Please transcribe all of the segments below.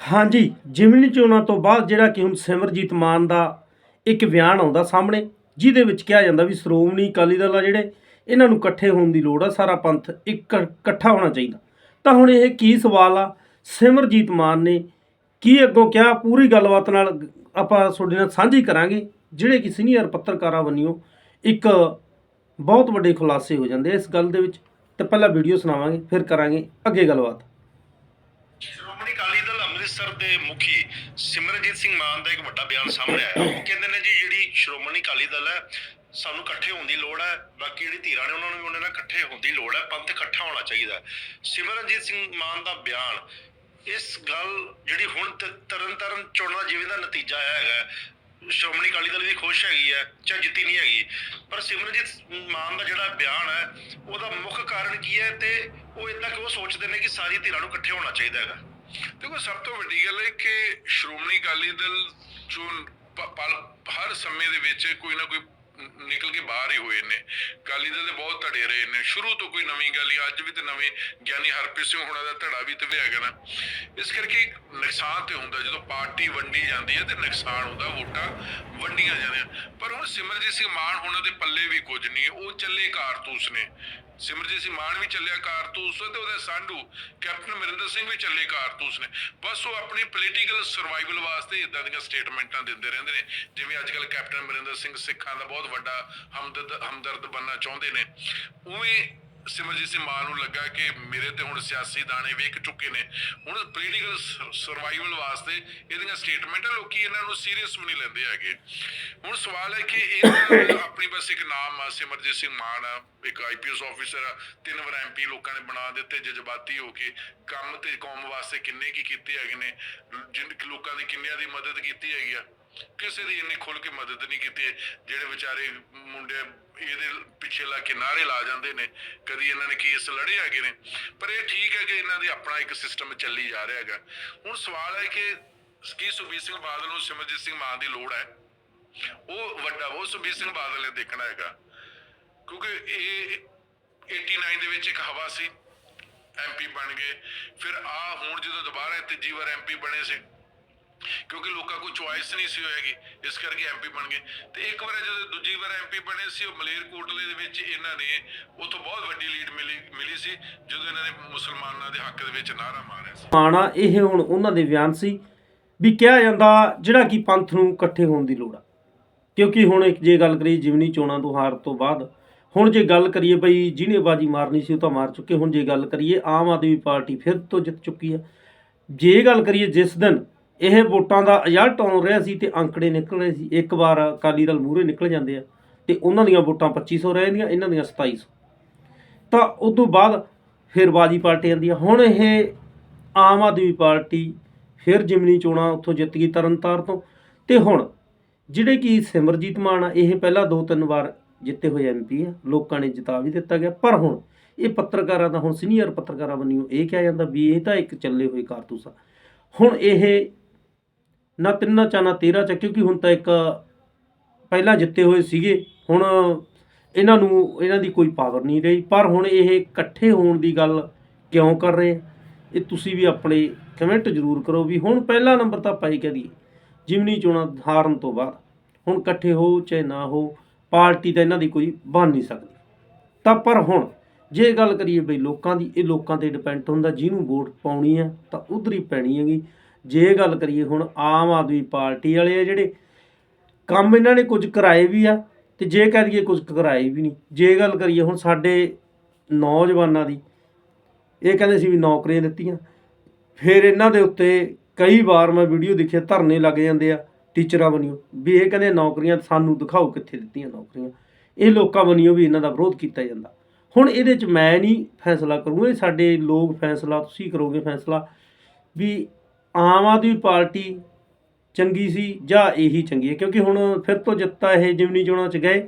ਹਾਂਜੀ, ਜਿਮਨੀ ਚੋਣਾਂ ਤੋਂ ਬਾਅਦ ਜਿਹੜਾ ਕਿ ਹੁਣ ਸਿਮਰਜੀਤ ਮਾਨ ਦਾ ਇੱਕ ਬਿਆਨ ਆਉਂਦਾ ਸਾਹਮਣੇ, ਜਿਹਦੇ ਵਿੱਚ ਕਿਹਾ ਜਾਂਦਾ ਵੀ ਸ਼੍ਰੋਮਣੀ ਅਕਾਲੀ ਦਲ ਆ ਜਿਹੜੇ, ਇਹਨਾਂ ਨੂੰ ਇਕੱਠੇ ਹੋਣ ਦੀ ਲੋੜ ਆ, ਸਾਰਾ ਪੰਥ ਇੱਕ ਇਕੱਠਾ ਹੋਣਾ ਚਾਹੀਦਾ। ਤਾਂ ਹੁਣ ਇਹ ਕੀ ਸਵਾਲ ਆ? ਸਿਮਰਜੀਤ ਮਾਨ ਨੇ ਕੀ ਅੱਗੋਂ ਕਿਹਾ? ਪੂਰੀ ਗੱਲਬਾਤ ਨਾਲ ਆਪਾਂ ਤੁਹਾਡੇ ਨਾਲ ਸਾਂਝੀ ਕਰਾਂਗੇ, ਜਿਹੜੇ ਕਿ ਸੀਨੀਅਰ ਪੱਤਰਕਾਰਾਂ ਵੱਲੋਂ ਇੱਕ ਬਹੁਤ ਵੱਡੇ ਖੁਲਾਸੇ ਹੋ ਜਾਂਦੇ ਇਸ ਗੱਲ ਦੇ ਵਿੱਚ। ਤੇ ਪਹਿਲਾਂ ਵੀਡੀਓ ਸੁਣਾਵਾਂਗੇ, ਫਿਰ ਕਰਾਂਗੇ ਅੱਗੇ ਗੱਲਬਾਤ। ਅੰਮ੍ਰਿਤਸਰ ਦੇ ਮੁਖੀ ਸਿਮਰਨਜੀਤ ਸਿੰਘ ਮਾਨ ਦਾ ਇੱਕ ਵੱਡਾ ਬਿਆਨ ਸਾਹਮਣੇ ਆਇਆ। ਉਹ ਕਹਿੰਦੇ ਨੇ ਜੀ, ਜਿਹੜੀ ਸ਼੍ਰੋਮਣੀ ਅਕਾਲੀ ਦਲ ਹੈ, ਸਾਨੂੰ ਇਕੱਠੇ ਹੋਣ ਦੀ ਲੋੜ ਹੈ, ਬਾਕੀ ਜਿਹੜੀ ਧੀਰਾਂ ਨੇ ਉਹਨਾਂ ਨੂੰ ਵੀ ਉਹਨਾਂ ਨਾਲ ਇਕੱਠੇ ਹੋਣ ਦੀ ਲੋੜ ਹੈ, ਪੰਥ ਇਕੱਠਾ ਹੋਣਾ ਚਾਹੀਦਾ ਸਿਮਰਨਜੀਤ ਸਿੰਘ ਮਾਨ ਦਾ ਬਿਆਨ, ਇਸ ਗੱਲ ਜਿਹੜੀ ਹੁਣ ਤ- ਤਰਨ ਤਾਰਨ ਚੋਣਾਂ ਜਿਵੇਂ ਦਾ ਨਤੀਜਾ ਆਇਆ ਹੈਗਾ ਸ਼੍ਰੋਮਣੀ ਅਕਾਲੀ ਦਲ ਵੀ ਖੁਸ਼ ਹੈਗੀ ਹੈ, ਚਾਹੇ ਜਿੱਤੀ ਨਹੀਂ ਹੈਗੀ। ਪਰ ਸਿਮਰਨਜੀਤ ਮਾਨ ਦਾ ਜਿਹੜਾ ਬਿਆਨ ਹੈ, ਉਹਦਾ ਮੁੱਖ ਕਾਰਨ ਕੀ ਹੈ ਤੇ ਉਹ ਇਦਾਂ ਉਹ ਸੋਚਦੇ ਨੇ ਕਿ ਸਾਰੀ ਧਿਰਾਂ ਨੂੰ ਇਕੱਠੇ ਹੋਣਾ ਚਾਹੀਦਾ ਹੈਗਾ? ਦੇਖੋ, ਸਭ ਤੋਂ ਵੱਡੀ ਗੱਲ ਹੈ ਕਿ ਸ਼੍ਰੋਮਣੀ ਅਕਾਲੀ ਦਲ ਜੋ ਹਰ ਸਮੇਂ ਦੇ ਵਿੱਚ ਕੋਈ ਨਾ ਕੋਈ ਨਿਕਲ ਕੇ ਬਾਹਰ ਹੀ ਹੋਏ ਨੇ। ਅਕਾਲੀ ਦਲ ਦੇ ਬਹੁਤ ਧੜੇ ਰਹੇ ਨੇ। ਸ਼ੁਰੂ ਤੋਂ ਕੋਈ ਨਵੀਂ ਗੱਲ ਨਹੀਂ, ਅੱਜ ਵੀ ਤੇ ਨਵੇਂ ਗਿਆਨੀ ਹਰਪ੍ਰੀਤ ਸਿੰਘ ਹੋਣਾ ਦਾ ਧੜਾ ਵੀ ਤੇ ਹੈਗਾ ਨਾ। ਇਸ ਕਰਕੇ ਨੁਕਸਾਨ ਤੇ ਹੁੰਦਾ, ਜਦੋਂ ਪਾਰਟੀ ਵੰਡੀ ਜਾਂਦੀ ਹੈ ਤੇ ਨੁਕਸਾਨ ਹੁੰਦਾ, ਵੋਟਾਂ ਵੰਡੀਆਂ ਜਾਂਦੀਆਂ। ਪਰ ਹੁਣ ਸਿਮਰਜੀਤ ਸਿੰਘ ਮਾਨ ਹੋਣਾ ਦੇ ਪੱਲੇ ਵੀ ਕੁਝ ਨਹੀਂ, ਉਹ ਚੱਲੇ ਕਾਰਤੂਸ ਨੇ। ਸਿਮਰਜੀਤ ਸਿੰਘ ਮਾਨ ਵੀ ਚੱਲਿਆ ਕਾਰਤੂਸ ਤੇ ਉਹਦੇ ਸਾਂਢੂ ਕੈਪਟਨ ਅਮਰਿੰਦਰ ਸਿੰਘ ਵੀ ਚੱਲੇ ਕਾਰਤੂਸ ਨੇ। ਬਸ ਉਹ ਆਪਣੀ ਪੋਲੀਟੀਕਲ ਸਰਵਾਈਵਲ ਵਾਸਤੇ ਇਦਾਂ ਦੀਆਂ ਸਟੇਟਮੈਂਟਾਂ ਦਿੰਦੇ ਰਹਿੰਦੇ ਨੇ। ਜਿਵੇਂ ਅੱਜ ਕੱਲ ਕੈਪਟਨ ਅਮਰਿੰਦਰ ਸਿੰਘ ਸਿੱਖਾਂ ਦਾ ਬਹੁਤ ਵੱਡਾ ਹਮਦਰਦ ਹਮਦਰਦ ਬੰਨਾ ਚਾਹੁੰਦੇ ਨੇ। ਉਵੇਂ ਸਿਮਰਜੀਤ ਸਿੰਘ ਮਾਨ ਨੂੰ ਲੱਗਾ ਕਿ ਮੇਰੇ ਤੇ ਹੁਣ ਸਿਆਸੀ ਦਾਣੇ ਵੇਖ ਚੁੱਕੇ ਨੇ। ਹੁਣ ਪੋਲੀਟੀਕਲ ਸਰਵਾਈਵਲ ਵਾਸਤੇ ਇਹਦੀਆਂ ਸਟੇਟਮੈਂਟਾਂ ਲੋਕੀ ਇਹਨਾਂ ਨੂੰ ਸੀਰੀਅਸ ਵੀ ਨਹੀਂ ਲੈਂਦੇ ਹੈਗੇ। ਹੁਣ ਸਵਾਲ ਹੈ ਕਿ ਇਹ ਆਪਣੀ ਬਸ ਇੱਕ ਨਾਮ ਆ, ਸਿਮਰਜੀਤ ਸਿੰਘ ਮਾਨ ਆ, ਇੱਕ ਆਈਪੀਐਸ ਆਫੀਸਰ ਆ, ਤਿੰਨ ਵਾਰ ਐਮਪੀ ਲੋਕਾਂ ਨੇ ਬਣਾ ਦਿੱਤੇ, ਜਜ਼ਬਾਤੀ ਹੋ ਕੇ ਕੰਮ ਤੇ ਕੌਮ ਵਾਸਤੇ ਕਿੰਨੇ ਕੀ ਕੀਤੇ ਹੈਗੇ ਨੇ, ਜਿਨ, ਲੋਕਾਂ ਦੀ ਕਿੰਨਿਆਂ ਦੀ ਮਦਦ ਕੀਤੀ ਹੈਗੀ ਆ। ਕਿਸੇ ਦੀ ਇੰਨੀ ਖੁੱਲ ਕੇ ਮਦਦ ਨਹੀਂ ਕੀਤੀ, ਜਿਹੜੇ ਵਿਚਾਰੇ ਮੁੰਡੇ ਇਹਦੇ ਪਿੱਛੇ ਲਾ ਕੇ ਨਾਰੇ ਲਾ ਜਾਂਦੇ ਨੇ, ਕਦੀ ਇਹਨਾਂ ਨੇ ਕੇਸ ਲੜੇ ਹੈਗੇ ਨੇ। ਪਰ ਇਹ ਠੀਕ ਹੈ ਕਿ ਇਹਨਾਂ ਦੀ ਆਪਣਾ ਇੱਕ ਸਿਸਟਮ ਚੱਲੀ ਜਾ ਰਿਹਾ ਹੈਗਾ। ਹੁਣ ਸਵਾਲ ਹੈ ਕਿ ਕੀ ਸੁਖਬੀਰ ਸਿੰਘ ਬਾਦਲ ਨੂੰ ਸਿਮਰਜੀਤ ਸਿੰਘ ਮਾਨ ਦੀ ਲੋੜ ਹੈ? ਉਹ ਵੱਡਾ, ਉਹ ਸੁਖਬੀਰ ਸਿੰਘ ਬਾਦਲ ਨੇ ਦੇਖਣਾ ਹੈਗਾ। ਕਿਉਂਕਿ ਇਹ 89 ਦੇ ਵਿੱਚ ਇੱਕ ਹਵਾ ਸੀ ਐਮਪੀ ਬਣ ਗਏ। ਫਿਰ ਆ ਹੁਣ ਜਦੋਂ ਦੁਬਾਰਾ ਤੀਜੀ ਵਾਰ ਐਮਪੀ ਬਣੇ ਸੀ ਕਿਉਂਕਿ ਲੋਕਾਂ ਕੋਲ ਚੁਆਇਸ ਨਹੀਂ ਸੀ ਹੋਏਗੀ, ਇਸ ਕਰਕੇ ਐਮਪੀ ਬਣ ਗਏ। ਤੇ ਇੱਕ ਵਾਰ ਜਦੋਂ ਦੂਜੀ ਵਾਰ ਐਮਪੀ ਬਣੇ ਸੀ, ਉਹ ਮਲੇਰਕੋਟਲੇ ਦੇ ਵਿੱਚ ਇਹਨਾਂ ਨੇ ਉਥੋਂ ਬਹੁਤ ਵੱਡੀ ਲੀਡ ਮਿਲੀ ਮਿਲੀ ਸੀ, ਜਦੋਂ ਇਹਨਾਂ ਨੇ ਮੁਸਲਮਾਨਾਂ ਦੇ ਹੱਕ ਦੇ ਵਿੱਚ ਨਾਰਾ ਮਾਰਿਆ ਸੀ। ਆਣਾ ਇਹ ਹੁਣ ਉਹਨਾਂ ਦੇ ਬਿਆਨ ਸੀ ਵੀ ਕਿਹਾ ਜਾਂਦਾ ਜਿਹੜਾ ਕਿ ਪੰਥ ਨੂੰ ਇਕੱਠੇ ਹੋਣ ਦੀ ਲੋੜ ਆ। ਕਿਉਂਕਿ ਹੁਣ ਇੱਕ ਜੇ ਗੱਲ ਕਰੀਏ ਜਿਮਨੀ ਚੋਣਾਂ ਤੋਂ ਹਾਰ ਤੋਂ ਬਾਅਦ, ਹੁਣ ਜੇ ਗੱਲ ਕਰੀਏ ਬਈ ਜਿਹਨੇ ਬਾਜੀ ਮਾਰਨੀ ਸੀ ਉਹ ਤਾਂ ਮਾਰ ਚੁੱਕੇ, ਹੁਣ ਜੇ ਗੱਲ ਕਰੀਏ ਆਮ ਆਦਮੀ ਪਾਰਟੀ ਫਿਰ ਤੋਂ ਜਿੱਤ ਚੁੱਕੀ ਆ। ਜੇ ਗੱਲ ਕਰੀਏ ਜਿਸ ਦਿਨ ਇਹ ਵੋਟਾਂ ਦਾ ਰਿਜ਼ਲਟ ਆਉਣ ਰਿਹਾ ਸੀ ਤੇ ਅੰਕੜੇ ਨਿਕਲ ਰਹੇ ਸੀ। ਇੱਕ ਵਾਰ ਅਕਾਲੀ ਦਲ ਮੂਹਰੇ ਨਿਕਲ ਜਾਂਦੇ ਆ ਤੇ ਉਹਨਾਂ ਦੀਆਂ ਵੋਟਾਂ 2500 ਰਹਿੰਦੀਆਂ ਇਹਨਾਂ ਦੀਆਂ 2700 ਤਾਂ ਉਸ ਤੋਂ ਬਾਅਦ ਫਿਰ ਬਾਜੀ ਪਾਰਟੀ ਆਂਦੀ ਆ ਹੁਣ ਇਹ ਆਮ ਆਦਮੀ ਪਾਰਟੀ ਫਿਰ ਜਿਮਨੀ ਚੋਣਾਂ ਉੱਥੋਂ ਜਿੱਤ ਗਈ ਤਰਨਤਾਰ ਤੋਂ। ਤੇ ਹੁਣ ਜਿਹੜੇ ਕਿ ਸਿਮਰਜੀਤ ਮਾਨ ਆ, ਇਹ ਪਹਿਲਾਂ ਦੋ ਤਿੰਨ ਵਾਰ ਜਿੱਤੇ ਹੋਏ ਐਮਪੀ ਆ, ਲੋਕਾਂ ਨੇ ਜਿਤਾ ਵੀ ਦਿੱਤਾ ਗਿਆ। ਪਰ ਹੁਣ ਇਹ ਪੱਤਰਕਾਰਾਂ ਦਾ, ਹੁਣ ਸੀਨੀਅਰ ਪੱਤਰਕਾਰਾਂ ਵੱਲੋਂ ਇਹ ਕਿਹਾ ਜਾਂਦਾ ਵੀ ਇਹ ਤਾਂ ਇੱਕ ਚੱਲੇ ਹੋਏ ਕਾਰਤੂਸ ਆ। ਹੁਣ ਇਹ ਨਾ ਤਿੰਨਾਂ ਚਾ ਨਾ ਤੇਰਾਂ ਚ, ਕਿਉਂਕਿ ਹੁਣ ਤਾਂ ਇੱਕ ਪਹਿਲਾਂ ਜਿੱਤੇ ਹੋਏ ਸੀਗੇ, ਹੁਣ ਇਹਨਾਂ ਨੂੰ, ਇਹਨਾਂ ਦੀ ਕੋਈ ਪਾਵਰ ਨਹੀਂ ਰਹੀ। ਪਰ ਹੁਣ ਇਹ ਇਕੱਠੇ ਹੋਣ ਦੀ ਗੱਲ ਕਿਉਂ ਕਰ ਰਹੇ ਇਹ ਤੁਸੀਂ ਵੀ ਆਪਣੇ ਕਮੈਂਟ ਜ਼ਰੂਰ ਕਰੋ ਵੀ ਹੁਣ ਪਹਿਲਾ ਨੰਬਰ ਤਾਂ ਪਾਈ ਕਦੀ ਜਿਮਨੀ ਚੋਣਾਂ ਹਾਰਨ ਤੋਂ ਬਾਅਦ। ਹੁਣ ਇਕੱਠੇ ਹੋ, ਚਾਹੇ ਨਾ ਹੋ, ਪਾਰਟੀ ਤਾਂ ਇਹਨਾਂ ਦੀ ਕੋਈ ਬਣ ਨਹੀਂ ਸਕਦੀ। ਤਾਂ ਪਰ ਹੁਣ ਜੇ ਗੱਲ ਕਰੀਏ ਬਈ ਲੋਕਾਂ ਦੀ, ਇਹ ਲੋਕਾਂ ਤੇ ਡਿਪੈਂਡ ਹੁੰਦਾ, ਜਿਹਨੂੰ ਵੋਟ ਪਾਉਣੀ ਆ, ਤਾਂ ਉਧਰ ਹੀ ਪੈਣੀ ਹੈਗੀ। ਜੇ ਗੱਲ ਕਰੀਏ ਹੁਣ ਆਮ ਆਦਮੀ ਪਾਰਟੀ ਵਾਲੇ ਆ ਜਿਹੜੇ, ਕੰਮ ਇਹਨਾਂ ਨੇ ਕੁਝ ਕਰਾਏ ਵੀ ਆ, ਤੇ ਜੇ ਕਹਿ ਲਈਏ ਕੁਝ ਕਰਾਏ ਵੀ ਨਹੀਂ। ਜੇ ਗੱਲ ਕਰੀਏ ਹੁਣ ਸਾਡੇ ਨੌਜਵਾਨਾਂ ਦੀ, ਇਹ ਕਹਿੰਦੇ ਸੀ ਵੀ ਨੌਕਰੀਆਂ ਦਿੱਤੀਆਂ। ਫਿਰ ਇਹਨਾਂ ਦੇ ਉੱਤੇ ਕਈ ਵਾਰ ਮੈਂ ਵੀਡੀਓ ਦੇਖਿਆ, ਧਰਨੇ ਲੱਗ ਜਾਂਦੇ ਆ, ਟੀਚਰਾਂ ਬਣਿਓ, ਵੀ ਇਹ ਕਹਿੰਦੇ ਨੌਕਰੀਆਂ ਸਾਨੂੰ ਦਿਖਾਓ ਕਿੱਥੇ ਦਿੱਤੀਆਂ ਨੌਕਰੀਆਂ। ਇਹ ਲੋਕਾਂ ਬਣਿਓ ਵੀ ਇਹਨਾਂ ਦਾ ਵਿਰੋਧ ਕੀਤਾ ਜਾਂਦਾ। ਹੁਣ ਇਹਦੇ 'ਚ ਮੈਂ ਨਹੀਂ ਫੈਸਲਾ ਕਰੂੰਗਾ, ਇਹ ਸਾਡੇ ਲੋਕ ਫੈਸਲਾ, ਤੁਸੀਂ ਕਰੋਗੇ ਫੈਸਲਾ, ਵੀ ਆਮ ਆਦਮੀ ਪਾਰਟੀ ਚੰਗੀ ਸੀ ਜਾਂ ਇਹੀ ਚੰਗੀ ਹੈ? ਕਿਉਂਕਿ ਹੁਣ ਫਿਰ ਤੋਂ ਜਿੱਤਾ ਇਹ ਜਿਮਨੀ ਚੋਣਾਂ 'ਚ ਗਏ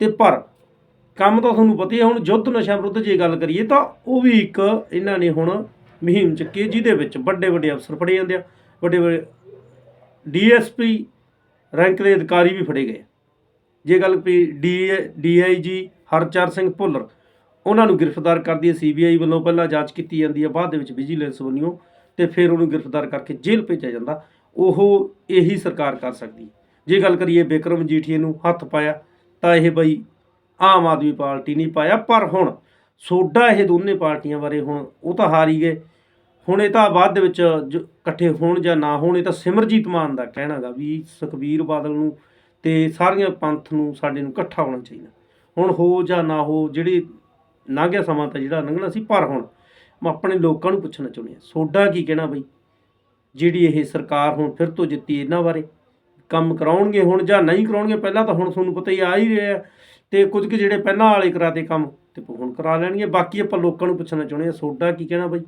ਤੇ ਪਰ ਕੰਮ ਤਾਂ ਤੁਹਾਨੂੰ ਪਤਾ ਹੀ ਹੈ, ਹੁਣ ਯੁੱਧ ਨਸ਼ਾ ਵਿਰੁੱਧ ਜੇ ਗੱਲ ਕਰੀਏ ਤਾਂ ਉਹ ਵੀ ਇੱਕ ਇਹਨਾਂ ਨੇ ਹੁਣ ਮੁਹਿੰਮ ਚੱਕੀ ਜਿਹਦੇ ਵਿੱਚ ਵੱਡੇ ਵੱਡੇ ਅਫਸਰ ਫੜੇ ਜਾਂਦੇ ਆ, ਵੱਡੇ ਵੱਡੇ ਡੀਐਸਪੀ ਰੈਂਕ ਦੇ ਅਧਿਕਾਰੀ ਵੀ ਫੜੇ ਗਏ ਜੇ ਗੱਲ ਵੀ ਡੀ ਡੀਆਈਜੀ ਹਰਚਰ ਸਿੰਘ ਭੁੱਲਰ, ਉਹਨਾਂ ਨੂੰ ਗ੍ਰਿਫਤਾਰ ਕਰਦੀ ਹੈ, ਸੀਬੀਆਈ ਵੱਲੋਂ ਪਹਿਲਾਂ ਜਾਂਚ ਕੀਤੀ ਜਾਂਦੀ ਹੈ, ਬਾਅਦ ਦੇ ਵਿੱਚ ਵਿਜੀਲੈਂਸ ਵੱਲੋਂ ਤੇ ਫਿਰ ਉਹਨੂੰ ਗ੍ਰਿਫਤਾਰ ਕਰਕੇ ਜੇਲ੍ਹ ਭੇਜਿਆ ਜਾਂਦਾ, ਉਹ ਇਹੀ ਸਰਕਾਰ ਕਰ ਸਕਦੀ। ਜੇ ਗੱਲ ਕਰੀਏ ਬਿਕਰਮ ਜੀਠੀਏ ਨੂੰ ਹੱਥ ਪਾਇਆ, ਤਾਂ ਇਹ ਬਈ ਆਮ ਆਦਮੀ ਪਾਰਟੀ ਨਹੀਂ ਪਾਇਆ, ਪਰ ਹੁਣ ਸੋਡਾ ਇਹ ਦੋਨੇ ਪਾਰਟੀਆਂ ਬਾਰੇ ਹੁਣ ਉਹ ਤਾਂ ਹਾਰ ਹੀ ਗਏ। ਹੁਣ ਇਹ ਤਾਂ ਬਾਅਦ ਦੇ ਵਿੱਚ ਜ- ਇਕੱਠੇ ਹੋਣ ਜਾਂ ਨਾ ਹੋਣ, ਇਹ ਤਾਂ ਸਿਮਰਜੀਤ ਮਾਨ ਦਾ ਕਹਿਣਾਗਾ ਵੀ ਸੁਖਬੀਰ ਬਾਦਲ ਨੂੰ ਤੇ ਸਾਰੀਆਂ ਪੰਥ ਨੂੰ ਸਾਡੇ ਨੂੰ ਇਕੱਠਾ ਹੋਣਾ ਚਾਹੀਦਾ। ਹੁਣ ਹੋ ਜਾਂ ਨਾ ਹੋ, ਜਿਹੜੀ ਲੰਘਿਆ ਸਮਾਂ ਤਾਂ ਜਿਹੜਾ ਲੰਘਣਾ ਸੀ, ਪਰ ਹੁਣ ਮੈਂ ਆਪਣੇ ਲੋਕਾਂ ਨੂੰ ਪੁੱਛਣਾ ਚਾਹੁੰਦੀ ਹਾਂ। ਸੋਡਾ ਕੀ ਕਹਿਣਾ ਬਈ? ਜਿਹੜੀ ਇਹ ਸਰਕਾਰ ਹੁਣ ਫਿਰ ਤੋਂ ਜਿੱਤੀ ਇਹਨਾਂ ਬਾਰੇ। ਕੰਮ ਕਰਾਉਣਗੇ ਹੁਣ ਜਾਂ ਨਹੀਂ ਕਰਾਉਣਗੇ, ਪਹਿਲਾਂ ਤਾਂ ਹੁਣ ਤੁਹਾਨੂੰ ਪਤਾ ਹੀ ਆ ਹੀ ਰਿਹਾ ਹੈ। ਤੇ ਕੁਝ ਕੁ ਜਿਹੜੇ ਪਹਿਲਾਂ ਵਾਲੇ ਕਰਾਤੇ ਕੰਮ, ਤੇ ਹੁਣ ਕਰਾ ਲੈਣਗੇ। ਬਾਕੀ ਆਪਾਂ ਲੋਕਾਂ ਨੂੰ ਪੁੱਛਣਾ ਚਾਹੁੰਦੇ ਹਾਂ, ਸੋਡਾ ਕੀ ਕਹਿਣਾ ਬਈ?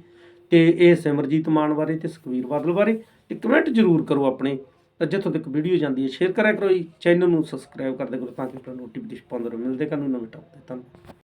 ਤੇ ਇਹ ਸਿਮਰਜੀਤ ਮਾਨ ਬਾਰੇ ਤੇ ਸੁਖਬੀਰ ਬਾਦਲ ਬਾਰੇ, ਤੇ ਕਮੈਂਟ ਜ਼ਰੂਰ ਕਰੋ ਆਪਣੇ। ਤਾਂ ਜਿੱਥੋਂ ਤੱਕ ਵੀਡੀਓ ਜਾਂਦੀ ਹੈ, ਸ਼ੇਅਰ ਕਰਿਆ ਕਰੋ ਜੀ। ਚੈਨਲ ਨੂੰ ਸਬਸਕ੍ਰਾਈਬ ਕਰਦੇ ਕਰੋ ਤਾਂ ਕਿ ਤੁਹਾਨੂੰ ਨੋਟੀਫਿਕੇਸ਼ਨ ਪਾਉਂਦੇ ਰਹੋ। ਮਿਲਦੇ ਕੱਲ੍ਹ ਨੂੰ ਨਵੇਂ ਟੌਪਿਕ ਤੇ। ਧੰਨਵਾਦ।